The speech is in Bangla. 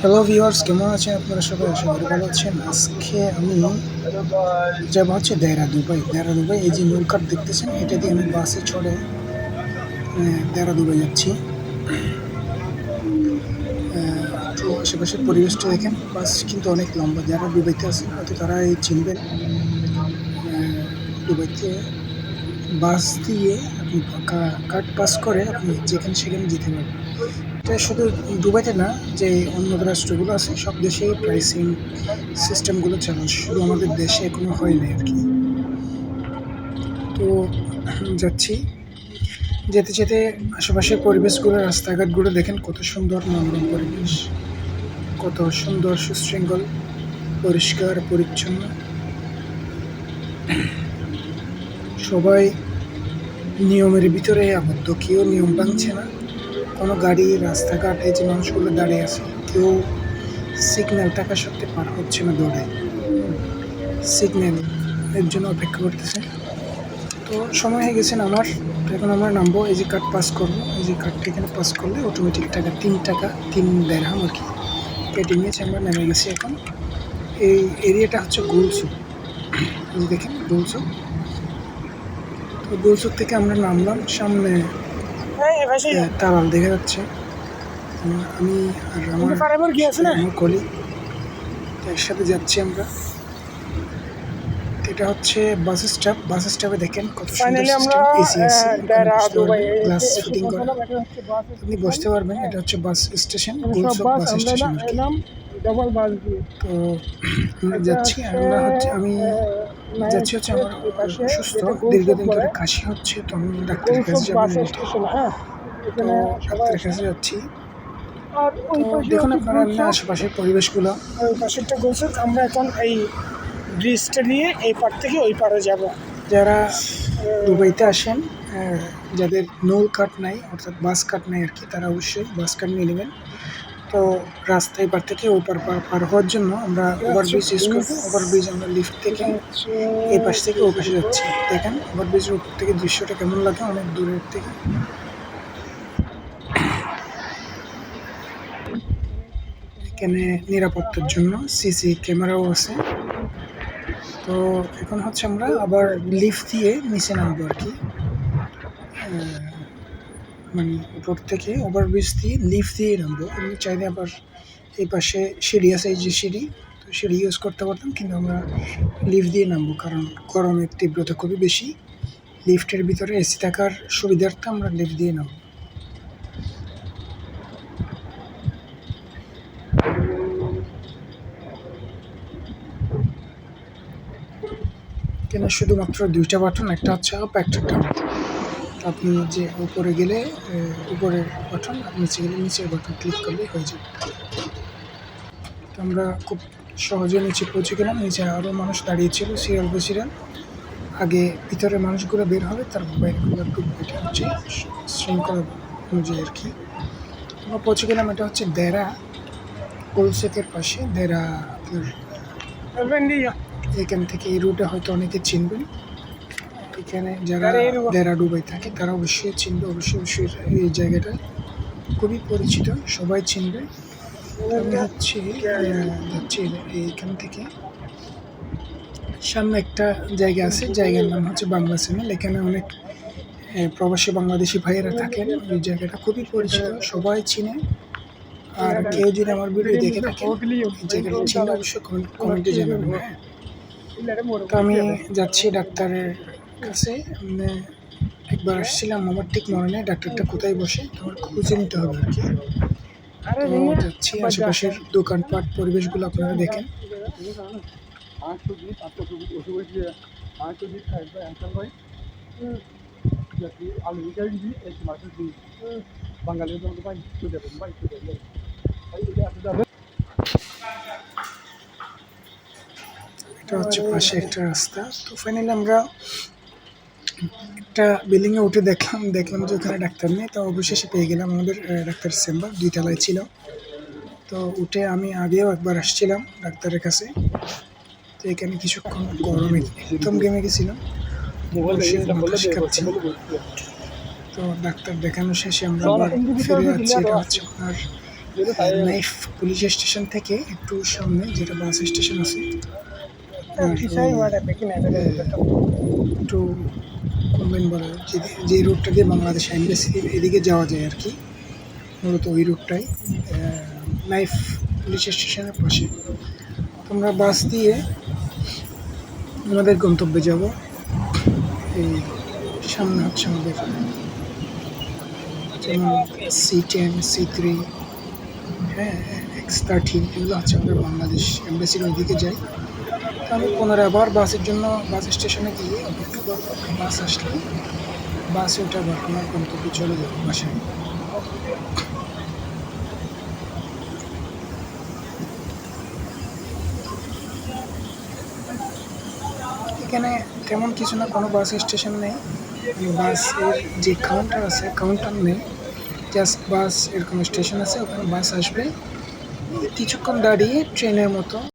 হ্যালো ভিউয়ার্স কেমন আছেন? আপনারা সবাই আশা করি ভালো আছেন। আজকে আমি যাব হচ্ছে দেহরা দুবাই দেহরা দুবাই এই যে নৌকার দেখতেছেন, এটা দিয়ে আমি বাসে চড়ে দেহরা দুবাই যাচ্ছি। একটু আশেপাশের পরিবেশটা দেখেন, বাস কিন্তু অনেক লম্বা। যারা দুবাইতে আছে, হয়তো তারা এই চিনবেন দুবাইতে বাস দিয়ে আপনি কা- কার্ড পাস করে আপনি যেখানে সেখানে যেতে পারবেন। এটা শুধু দুবাইতে না, যে অন্য রাষ্ট্রগুলো আছে, সব দেশেই প্রাইসিং সিস্টেমগুলো চালু শুধু আমাদের দেশে এখনও হয়নি আর কি। তো যাচ্ছি। যেতে যেতে আশেপাশের পরিবেশগুলো, রাস্তাঘাটগুলো দেখেন কত সুন্দর মনোরম পরিবেশ। কত সুন্দর সুশৃঙ্খল, পরিষ্কার, পরিচ্ছন্ন। সবাই নিয়মের ভিতরে আবদ্ধ, কেউ নিয়ম ভাঙছে না। কোনো গাড়ি, রাস্তাঘাটে যে মানুষগুলো দাঁড়িয়ে আছে, কেউ সিগন্যাল থাকা সত্ত্বে পার হচ্ছে না দৌড়ে। সিগন্যাল এর জন্য অপেক্ষা করতেছে। তো সময় হয়ে গেছে আমার। এখন আমরা নামবো এই যে কার্ড পাস করব, এই যে কার্ডটা এখানে পাস করলে অটোমেটিক টাকা, তিন টাকা, তিন দেড়হাম আর কি নিয়েছে আমরা নেমে গেছি এখন। এই এরিয়াটা হচ্ছে গোলসুক এই দেখেন গোলসুক তো গোলসুক থেকে আমরা নামলাম সামনে তালাল দেখা যাচ্ছে। আমি আর আমার আমার কলি। একসাথে যাচ্ছি আমরা। এটা হচ্ছে বাস স্টপ। বাস স্টপে দেখেন কত ফাইনালি আমরা আছে গ্লাস ফিটিং করা। আপনি বসতে পারবেন এটা হচ্ছে বাস স্টেশন বাস বাস স্টেশন কি। তো আমরা যাচ্ছি আমরা হচ্ছে আমি যাচ্ছি হচ্ছে আমার অসুস্থ। দীর্ঘদিন ধরে কাশি হচ্ছে তো আমি ডাক্তারের কাছে যাব হ্যাঁ। ডাক্তারের কাছে যাচ্ছি। দেখুন আপনারা আশেপাশের পরিবেশগুলো। ওই পাশেরটা গোলচক আমরা এখন এই ব্রিজটা নিয়ে এই পার থেকে ওই পারে যাব। যারা দুবাইতে আসেন যাদের নৌল কাট নাই অর্থাৎ বাস কাট নাই আর কি তারা অবশ্যই বাস কাট নিয়ে নেবেন। তো রাস্তায় পার থেকে ওপার পার হওয়ার জন্য আমরা ওভারব্রিজ ইউজ করব। ওভারব্রিজ আমরা লিফট থেকে এই পাশ থেকে ওই পাশে যাচ্ছি। দেখেন ওভারব্রিজের উপর থেকে দৃশ্যটা কেমন লাগে, অনেক দূরের থেকে। এখানে নিরাপত্তার জন্য সিসি ক্যামেরাও আছে। তো এখন হচ্ছে আমরা আবার লিফট দিয়ে নিচে নামবো আর কি। মানে উপর থেকে ওভারব্রিজ দিয়ে লিফট দিয়ে নামবো। আমি চাইলে আবার এই পাশে সিঁড়ি আছে, এই যে সিঁড়ি। তো সিঁড়ি ইউজ করতে পারতাম, কিন্তু আমরা লিফট দিয়ে নামবো, কারণ গরমের তীব্রতা খুবই বেশি। লিফটের ভিতরে এসি থাকার সুবিধার্থে আমরা লিফট দিয়ে নামবো। এখানে শুধুমাত্র দুইটা বাটন, একটা হচ্ছে আপ একটা আপনি যে উপরে গেলে উপরের বাটন নিচে গেলে নিচের বাটন ক্লিক করলেই হয়ে যাবে। তো আমরা খুব সহজে নিচে পৌঁছে গেলাম। নিচে আরও মানুষ দাঁড়িয়ে ছিল সিরিয়াল বাই সিরিয়াল আগে ভিতরে মানুষগুলো বের হবে তারপর বাইরেগুলো ঢুকবে এটা হচ্ছে শৃঙ্খলা অনুযায়ী আর কি। আমরা পৌঁছে গেলাম এটা হচ্ছে দেরা কোলসেকের পাশে। দেরা আপনার এখান থেকে এই রুটে হয়তো অনেকে চিনবেন। এখানে যারা আরে এর- ডুবাই থাকে, তারা অবশ্যই চিনবে, অবশ্যই অবশ্যই এই জায়গাটা খুবই পরিচিত, সবাই চিনবে। আমি যাচ্ছি এইখান থেকে। সামনে একটা জায়গা আছে, জায়গার নাম হচ্ছে বাংলা চ্যানেল এখানে অনেক প্রবাসী বাংলাদেশি ভাইয়েরা থাকেন। ওই জায়গাটা খুবই পরিচিত, সবাই চিনে। আর কেউ যদি আমার ভিডিও দেখে চিনলে অবশ্যই কমেন্টে জানাবেন হ্যাঁ। তো আমি যাচ্ছি ডাক্তারের কাছে মানে একবার আসছিলাম আমার ঠিক মনে নেই ডাক্তারটা কোথায় বসে তো আমার খুঁজে নিতে হবে আর কি। তো যাচ্ছি আশেপাশের দোকানপাট পরিবেশগুলো আপনারা দেখেন মাছের দিন বাঙালির চলে যাবেন ভাই চলে যাবেন এটা হচ্ছে পাশে একটা রাস্তা। তো ফাইনালি আমরা একটা বিল্ডিংয়ে উঠে দেখলাম দেখলাম যে ওখানে ডাক্তার নেই তো অবশেষে পেয়ে গেলাম আমাদের ডাক্তার চেম্বার দুই তলায় ছিল। তো উঠে আমি আগেও একবার আসছিলাম ডাক্তারের কাছে। তো এখানে কিছুক্ষণ গরমে একদম গেমে গেছিলাম। তো ডাক্তার দেখানো শেষে আমরা আবার ফিরে যাচ্ছি এটা হচ্ছে আপনার নাইফ পুলিশ স্টেশন থেকে একটু সামনে যেটা বাস স্টেশন আছে। একটু কমবেন বলে যে যে রুটটা দিয়ে বাংলাদেশ এমবেসি এদিকে যাওয়া যায় আর কি মূলত ওই রুটটাই নাইফ পুলিশ স্টেশনের পাশে। তোমরা বাস দিয়ে আমাদের গন্তব্যে যাব। এই সামনে হচ্ছে আমাদের যেমন সি টেন সি থ্রি হ্যাঁ এক্স থার্টিন এগুলো হচ্ছে আমাদের বাংলাদেশ এমবেসির ওইদিকে যাই। আমি পুনরায় আবার বাসের জন্য বাস স্টেশনে গিয়ে অপেক্ষা করব, বাস আসলে বাসে ওঠে আমার গন্তব্যে চলে যাব বাসায়। এখানে তেমন কিছু না, কোনো বাস স্টেশন নেই। বাসের যে কাউন্টার আছে কাউন্টার নেই জাস্ট বাস এরকম স্টেশন আছে, ওখানে বাস আসবে। কিছুক্ষণ দাঁড়িয়ে ট্রেনের মতো